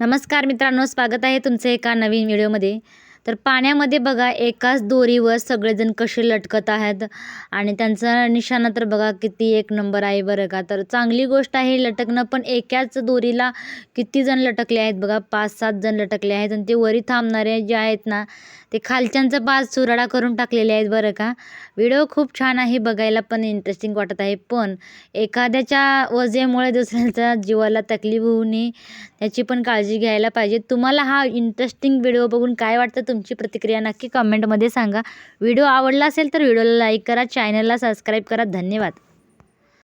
नमस्कार मित्रांनो स्वागत आहे तुमचं एका नवीन व्हिडिओमध्ये. तर पाण्यामध्ये बघा एकाच दोरीवर सगळेजण कसे लटकत आहेत आणि त्यांचा निशाणा तर बघा किती एक नंबर आहे बरं का. तर चांगली गोष्ट आहे लटकणं पण एकाच दोरीला किती जण लटकले आहेत बघा पाच सात जण लटकले आहेत आणि ते वरी थांबणारे जे आहेत ना ते खालच्यांचं पाच चुराडा करून टाकलेले आहेत बरं का. व्हिडिओ खूप छान आहे बघायला पण इंटरेस्टिंग वाटत आहे. पण एखाद्याच्या वजेमुळे दुसऱ्याच्या जीवाला तकलीफ होऊ नये त्याची पण काळजी घ्यायला पाहिजे. तुम्हाला हा इंटरेस्टिंग व्हिडिओ बघून काय वाटतं? तुमची प्रतिक्रिया नक्की कमेंटमध्ये सांगा. व्हिडिओ आवडला असेल तर व्हिडिओला लाईक करा चॅनलला सबस्क्राईब करा. धन्यवाद.